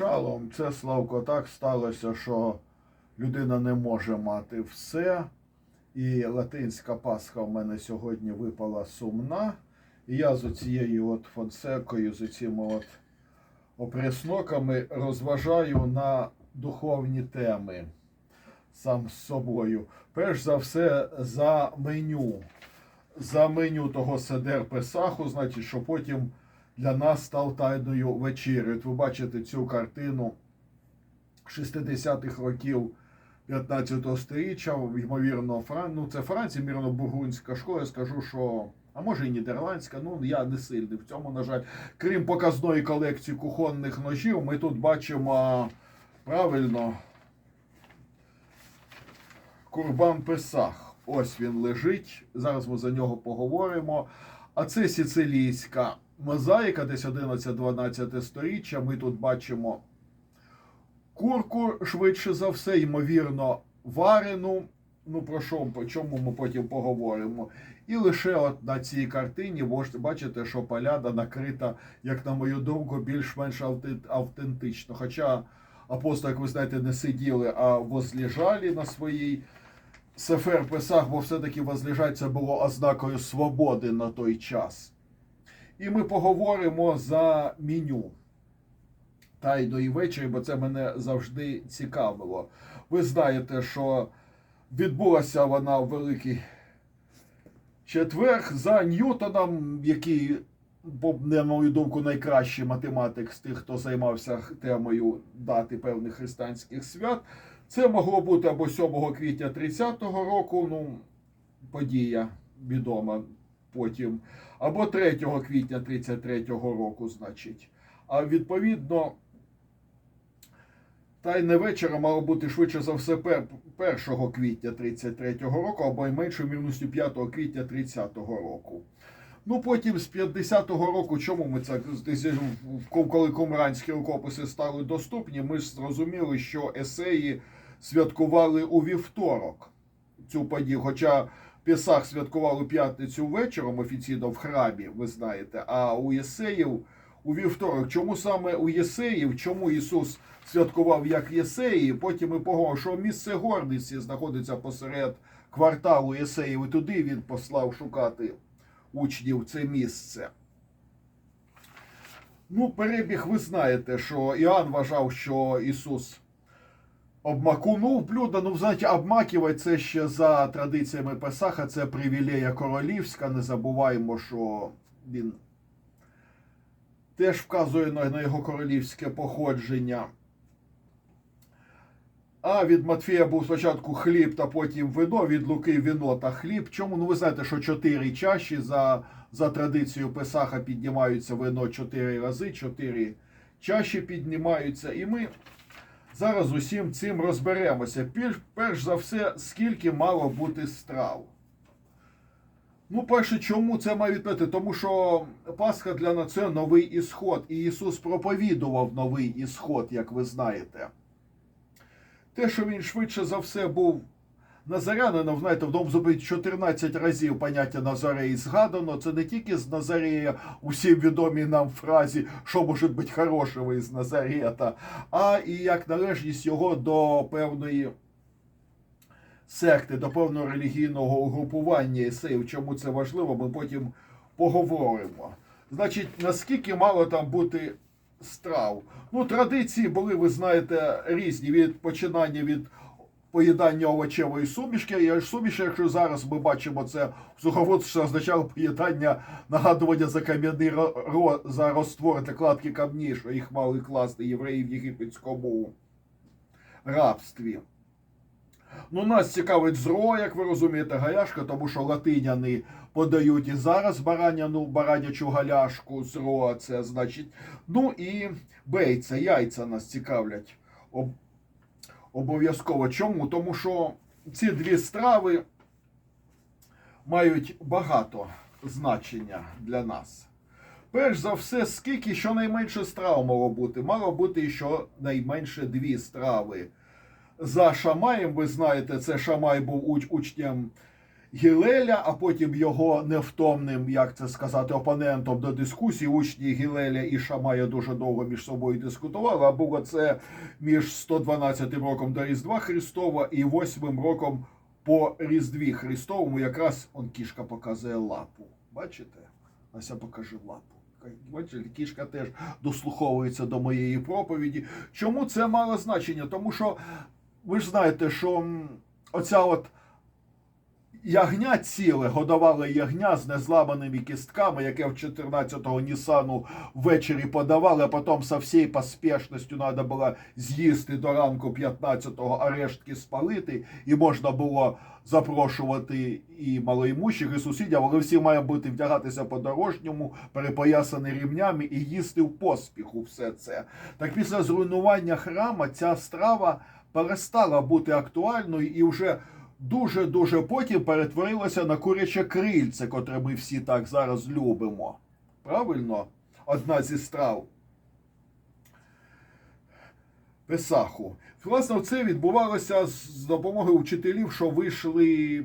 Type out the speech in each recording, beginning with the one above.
шалом. Це Славко так сталося, що людина не може мати все. І латинська Пасха в мене сьогодні випала сумна. І я з оцією от фонсекою, з цими от опресноками розважаю на духовні теми сам з собою. Перш за все, за меню. За меню того Седер Песаху, значить, що потім для нас став тайною вечерею. От ви бачите цю картину 60-х років 15 століття, ймовірно, Фран... ну, це Франція, ймовірно, бургундська школа. Я скажу, що. А може і нідерландська, ну я не сильний в цьому, на жаль. Крім показної колекції кухонних ножів, ми тут бачимо правильно Курбан Песах. Ось він лежить. Зараз ми за нього поговоримо. А це сицилійська мозаїка, десь 11-12 сторіччя. Ми тут бачимо курку, швидше за все, ймовірно, варену. Ну, про що, по чому ми потім поговоримо. І лише от на цій картині бачите, що поляда накрита, як на мою думку, більш-менш автентично. Хоча апостоли, як ви знаєте, не сиділи, а возлежали на своїй Сефер Песах, бо все-таки возлежать це було ознакою свободи на той час. І ми поговоримо за меню тайної вечері, бо це мене завжди цікавило. Ви знаєте, що відбулася вона в Великий четвер за Ньютоном, який, на мою думку, найкращий математик з тих, хто займався темою дати певних християнських свят. Це могло бути або 7 квітня 30-го року, ну, подія відома потім, або 3 квітня 33-го року, значить. А відповідно, тайне вечора мало бути швидше за все 1 квітня 33-го року, або й меншою мірністю 5 квітня 30-го року. Ну, потім з 50-го року, чому ми це коли кумранські рукописи стали доступні, ми ж зрозуміли, що есеї святкували у вівторок цю подію. Хоча Пісах святкував у п'ятницю вечором офіційно в храмі, ви знаєте, а у Єсеїв у вівторок. Чому саме у Єсеїв? Чому Ісус святкував як Єсеї? Потім поговоримо, що місце гордості знаходиться посеред кварталу Єсеїв, і туди він послав шукати учнів це місце. Ну, перебіг, ви знаєте, що Іоанн вважав, що Ісус обмакунув блюдо. Ну, знаєте, обмакувати це ще за традиціями Песаха, це привілея королівська. Не забуваємо, що він теж вказує на його королівське походження. А від Матфія був спочатку хліб та потім вино, від Луки вино та хліб. Чому? Ну ви знаєте, що чотири чаші за, за традицією Песаха піднімаються вино чотири рази, чотири чаші піднімаються. І ми зараз усім цим розберемося. Перш за все, скільки мало бути страв. Ну, перше, чому це має відповідати? Тому що Пасха для нас це новий ісход, і Ісус проповідував новий ісход, як ви знаєте. Те, що він швидше за все був назарянином, знаєте, в Завіті 14 разів поняття Назареї згадано. Це не тільки з Назарея усім відомій нам фразі, що може бути хорошого із Назарета, а і як належність його до певної секти, до певного релігійного угрупування есеїв. Чому це важливо, ми потім поговоримо. Значить, наскільки мало там бути страв? Ну, традиції були, ви знаєте, різні від починання від поїдання овочевої сумішки. Ж суміші, якщо зараз ми бачимо це в суховодстві, що означало поїдання нагадування за кам'яний ро- за розтвор та кладки камні, що їх мали класти євреї в єгипетському рабстві. Ну, нас цікавить зро, як ви розумієте, галяшка, тому що латиняни подають і зараз бараняну, баранячу галяшку зро, це значить. Ну і бейця, яйця нас цікавлять обов'язково. Чому? Тому що ці дві страви мають багато значення для нас. Перш за все, скільки щонайменше страв мало бути? Мало бути щонайменше дві страви. За Шамаєм, ви знаєте, це Шамай був уч- учнем Гілеля, а потім його невтомним, як це сказати, опонентом до дискусії. Учні Гілеля і Шамая дуже довго між собою дискутували. А було це між 112 роком до Різдва Христова і 8 роком по Різдві Христовому. Якраз он кішка показує лапу. Бачите? Ася покаже лапу. Бачите, кішка теж дослуховується до моєї проповіді. Чому це мало значення? Тому що ви ж знаєте, що оця от ягня ціле, годували ягня з незламаними кістками, яке в 14-го Нісану ввечері подавали, а потім со всією поспішністю треба було з'їсти до ранку 15-го, а рештки спалити, і можна було запрошувати і малоімущих, і сусідів, але всі мають бути вдягатися по-дорожньому, перепоясані рівнями і їсти в поспіху все це. Так після зруйнування храма ця страва перестала бути актуальною і вже дуже-дуже потім перетворилася на куряче крильце, котре ми всі так зараз любимо. Правильно? Одна зі страв. Песаху. Власне, це відбувалося з допомогою вчителів, що вийшли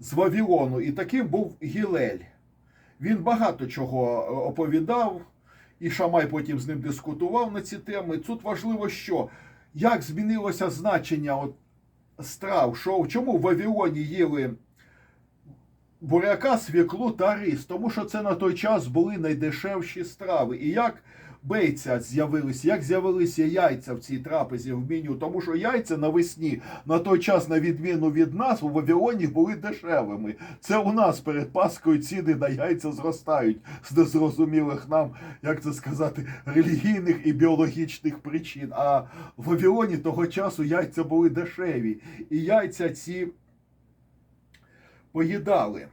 з Вавилону. І таким був Гілель. Він багато чого оповідав, і Шамай потім з ним дискутував на ці теми. Тут важливо, що як змінилося значення от страв, що чому в Вавилоні їли буряка, свіклу та рис, тому що це на той час були найдешевші страви. І як бейця з'явилися, як з'явилися яйця в цій трапезі в меню, тому що яйця навесні на той час, на відміну від нас, у Вавилоні були дешевими. Це у нас перед Паскою ціни на яйця зростають з незрозумілих нам, як це сказати, релігійних і біологічних причин. А в Вавилоні того часу яйця були дешеві. І яйця ці поїдали.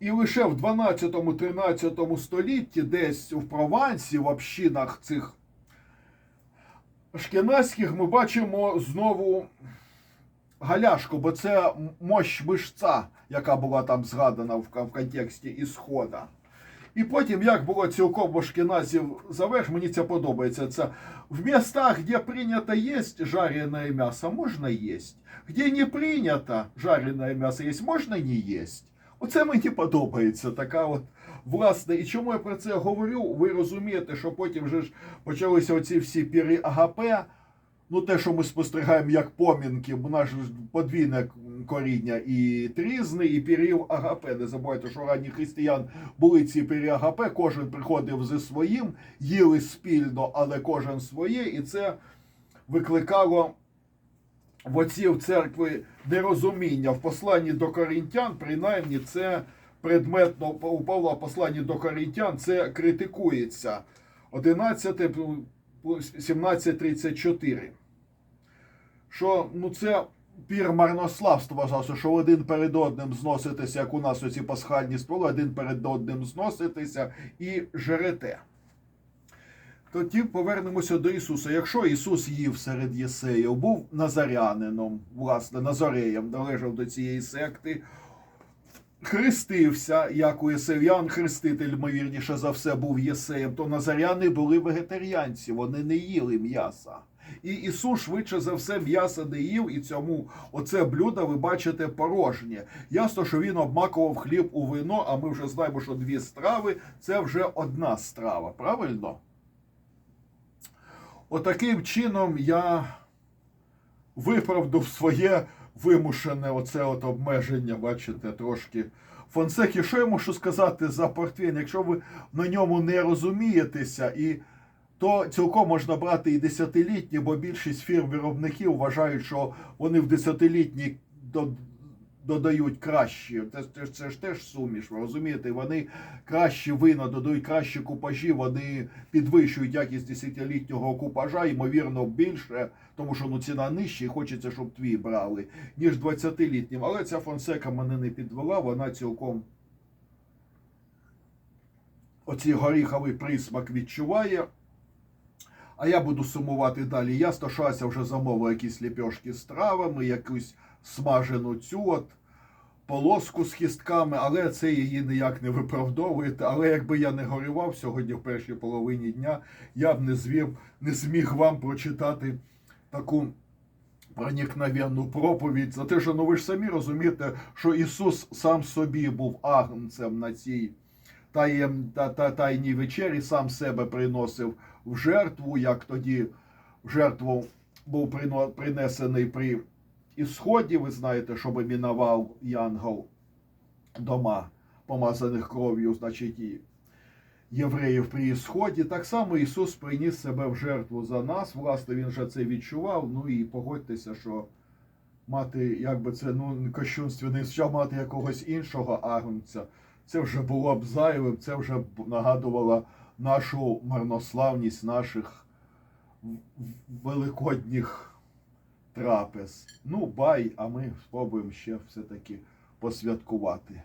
І лише в 12-13 столітті, десь у Провансі, в общинах цих шкенадських, ми бачимо знову галяшку, бо це мощ мишця, яка була там згадана в, в контексті ісхода. І потім, як було цілком в ашкеназів заверш, мені це подобається. Це в містах, де прийнято есть жареное мясо, можна есть. Где не прийнято жареное мясо есть, можна не есть. Оце мені подобається. Така от власне. І чому я про це говорю? Ви розумієте, що потім вже ж почалися оці всі піри АГП. Ну, те, що ми спостерігаємо як помінки, бо наше ж подвійне коріння і трізни, і пірів АГП. Не забувайте, що ранні християн були ці пірі АГП, кожен приходив зі своїм, їли спільно, але кожен своє, і це викликало в отців церкви нерозуміння. В посланні до корінтян, принаймні, це предметно у Павла посланні до корінтян це критикується. 11, 17.34. Що ну це пір марнославства вважався, що один перед одним зноситися, як у нас оці пасхальні столи, один перед одним зноситися і жерете. Тоді повернемося до Ісуса. Якщо Ісус їв серед єсеїв, був назарянином, власне, назареєм, належав до цієї секти, хрестився, як у єсеїв'ян, хреститель, ймовірніше за все, був єсеєм, то назаряни були вегетаріанці, вони не їли м'яса. І Ісус швидше за все м'яса не їв, і цьому оце блюдо ви бачите порожнє. Ясно, що він обмакував хліб у вино, а ми вже знаємо, що дві страви це вже одна страва, правильно? Отаким чином я виправдав своє вимушене оце от обмеження, бачите, трошки. Фонсекі, що я можу сказати за портвейн? Якщо ви на ньому не розумієтеся, і то цілком можна брати і десятилітні, бо більшість фірм-виробників вважають, що вони в десятилітні до- додають кращі. Це, це, це ж теж суміш, ви розумієте? Вони кращі вина, додають кращі купажі, вони підвищують якість десятилітнього купажа, ймовірно, більше, тому що ну, ціна нижча і хочеться, щоб твій брали, ніж 20-літнім. Але ця фонсека мене не підвела, вона цілком оцей горіховий присмак відчуває. А я буду сумувати далі. Ясно, що Ася вже замовила якісь ліпьошки з травами, якусь смажену цю от полоску з хістками, але це її ніяк не виправдовує. Але якби я не горював сьогодні в першій половині дня, я б не звів, не зміг вам прочитати таку проникновенну проповідь за те, що ну ви ж самі розумієте, що Ісус сам собі був агнцем на цій таєм, та, та, тайній вечері, сам себе приносив в жертву, як тоді в жертву був принесений при ісході. Ви знаєте, щоб мінував Янгол дома, помазаних кров'ю, значить, і євреїв при ісході. Так само Ісус приніс себе в жертву за нас. Власне, він же це відчував. Ну і погодьтеся, що мати, як би це ну кощунственний що мати якогось іншого агнця. Це вже було б зайвим, це вже б нагадувало нашу марнославність наших великодніх трапез. Ну, бай, а ми спробуємо ще все-таки посвяткувати.